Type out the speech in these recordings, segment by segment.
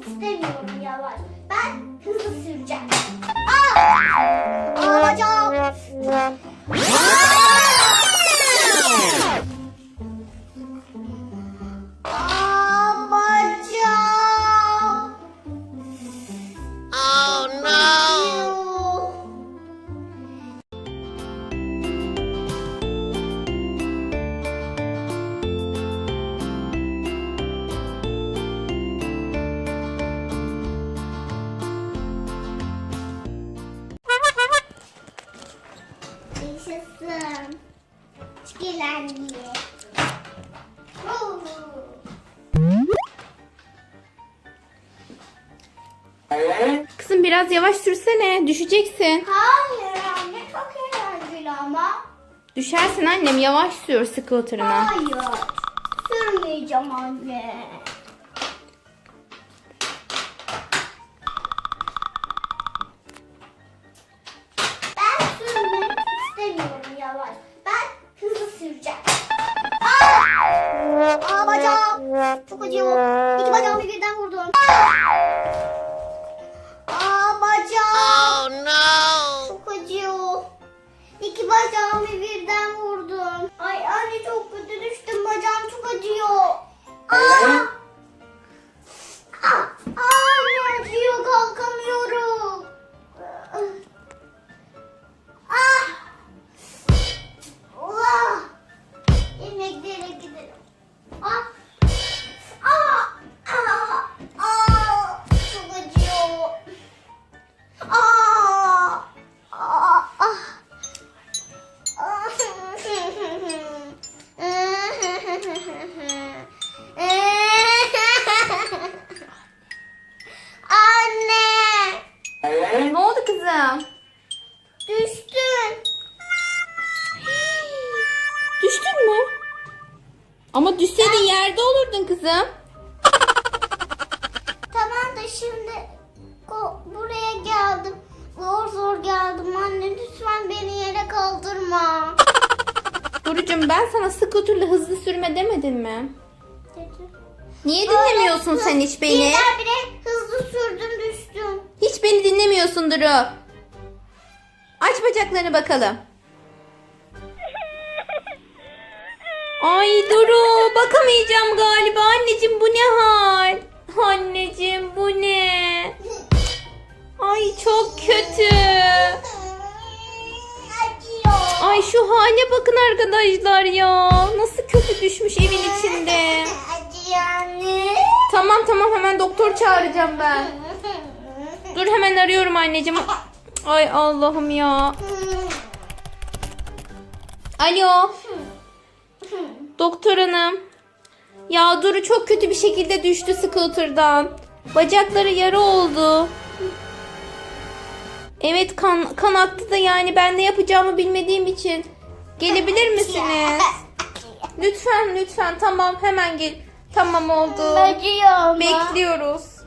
istemiyorum yavaş. Ben hızlı süreceğim. Aa! Aa biraz yavaş sürsene. Düşeceksin. Hayır anne çok eğlenceli ama. Düşersin annem. Yavaş sür scooter'ına. Hayır. Sürmeyeceğim anne. Ben sürmek istemiyorum yavaş. Ben hızlı süreceğim. Aa! Aa bacağım. Çok acıyor. İki bacağımı birden vurdum. Aa bacağım. Oh no! Çok acıyor. İki bacağımı birden vurdum. Ay anne çok kötü düştüm. Bacağım çok acıyor. Aa! Kızım? Düştün. Düştün mü? Ama düşseydin yerde olurdun kızım. Tamam da şimdi ko- buraya geldim. Zor zor geldim anne. Lütfen beni yere kaldırma. Durucum ben sana scooter'la hızlı sürme demedim mi? Dedi. Niye dinlemiyorsun sen hiç beni? Birdenbire hızlı sürdüm düştüm. Hiç beni dinlemiyorsun Duru. Aç bacaklarını bakalım. Ay Duru bakamayacağım galiba. Anneciğim bu ne hal? Anneciğim bu ne? Ay çok kötü. Ay şu hale bakın arkadaşlar ya. Nasıl kötü düşmüş evin içinde. Tamam tamam hemen doktor çağıracağım ben. Dur hemen arıyorum anneciğim. Ay Allah'ım ya. Alo. Doktor hanım. Ya Duru çok kötü bir şekilde düştü scooter'dan. Bacakları yara oldu. Evet kan, kan aktı da yani ben ne yapacağımı bilmediğim için. Gelebilir misiniz? Lütfen lütfen tamam hemen gel. Tamam oldu. Bekliyoruz.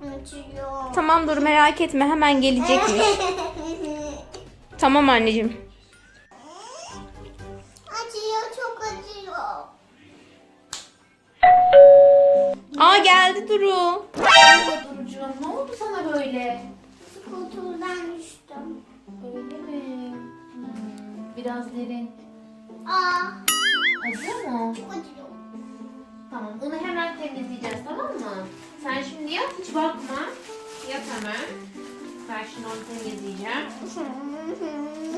Acıyor. Tamam dur merak etme hemen gelecekmiş. tamam anneciğim. acıyor çok acıyor. Aa geldi Duru. Durucuğum ne oldu sana böyle? Skuturdan düştüm. Öyle mi? Hmm, biraz derin. Aa Acıyor mu? çok acıyor. Tamam onu hemen temizleyeceğiz tamam mı? Sen şimdi yat hiç bakma. Yat hemen. Ben şimdi onu temizleyeceğim.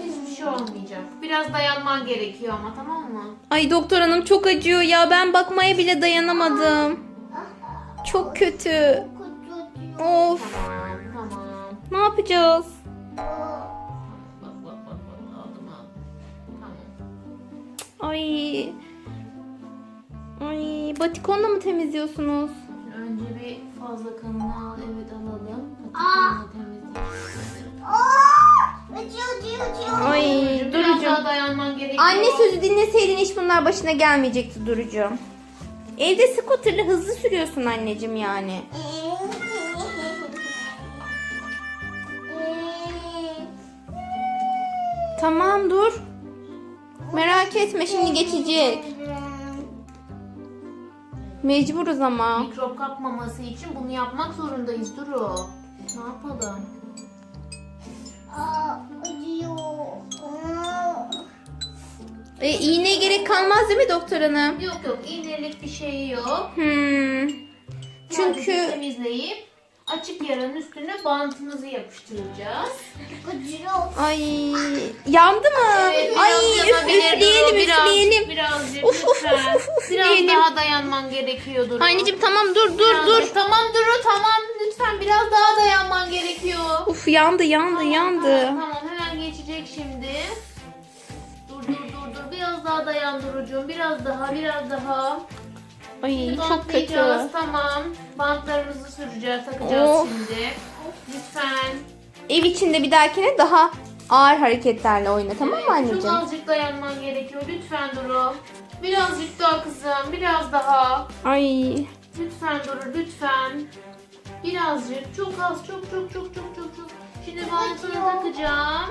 Hiçbir şey olmayacak. Biraz dayanman gerekiyor ama tamam mı? Ay doktor hanım çok acıyor ya ben bakmaya bile dayanamadım. Çok kötü. Of Tamam tamam. ne yapacağız? Bak bak bak bak aldım aldım. Tamam. Ay. Ay batikonla mı temizliyorsunuz? Fazla kanını al. Evet alalım. Aa. Ay Biraz daha Durucuğum. dayanman gerekiyor. Anne sözü dinleseydin hiç bunlar başına gelmeyecekti Durucuğum. Evde scooter'la hızlı sürüyorsun anneciğim yani. Tamam dur. Merak etme şimdi geçecek. Mecburuz ama. Mikrop kapmaması için bunu yapmak zorundayız Duru. Ne yapalım? Aa, acıyor. Aa. E, iğneye gerek kalmaz değil mi doktor hanım? Yok yok iğnelik bir şey yok. Hmm. Sadece Çünkü temizleyip açık yaranın üstüne bantımızı yapıştıracağız. Acıyor. ay yandı mı? Evet, ay biraz üf, yanabilir üfleyelim Duru, üfleyelim. Birazcık Uf, uf, lütfen. uf, uf. Daha dayanman gerekiyor Duru. Anneciğim tamam dur dur dur. Tamam Duru tamam lütfen biraz daha dayanman gerekiyor. Uf yandı yandı Tamam, yandı. Tamam, tamam hemen geçecek şimdi. Dur dur dur dur biraz daha dayan Duru'cum biraz daha biraz daha. Ay çok Bantlayacağız, kötü. Tamam. Bantlarımızı süreceğiz, takacağız Of. şimdi. Lütfen. Ev içinde bir dahakine daha ağır hareketlerle oyna tamam mı Evet, Çok anneciğim? azıcık dayanman gerekiyor. Lütfen Duru. Birazcık daha kızım, biraz daha. Ay Lütfen Duru, lütfen. Birazcık, çok az, çok çok çok çok çok çok. Şimdi bantını acıyor. takacağım.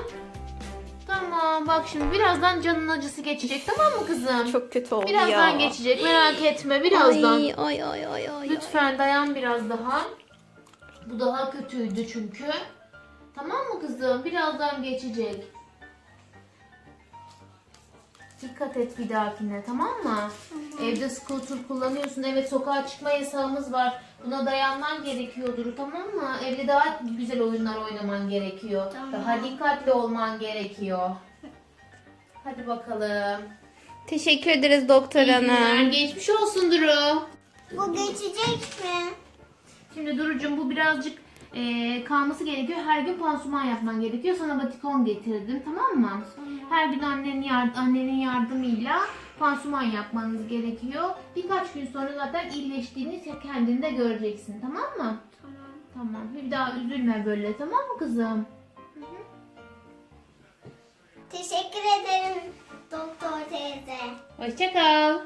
Tamam, bak şimdi birazdan canın acısı geçecek, tamam mı kızım? çok kötü oldu Birazdan ya. geçecek, merak etme, birazdan. Ay ay ay ay ay. Lütfen dayan biraz daha. Bu daha kötüydü çünkü. Tamam mı kızım? Birazdan geçecek. Dikkat et bir dahakine tamam mı? Evde scooter kullanıyorsun. Evet sokağa çıkma yasağımız var. Buna dayanman gerekiyordur tamam mı? Evde daha güzel oyunlar oynaman gerekiyor. Daha dikkatli olman gerekiyor. Hadi bakalım. Teşekkür ederiz doktor İyi günler. hanım. Geçmiş olsun Duru. Bu geçecek mi? Şimdi Duru'cum bu birazcık eee, kalması gerekiyor. Her gün pansuman yapman gerekiyor. Sana batikon getirdim tamam mı? Her gün annenin, yard annenin yardımıyla pansuman yapmanız gerekiyor. Birkaç gün sonra zaten iyileştiğini sen kendin de göreceksin tamam mı? Tamam. Tamam. Bir daha üzülme böyle tamam mı kızım? Teşekkür ederim doktor teyze. Hoşçakal.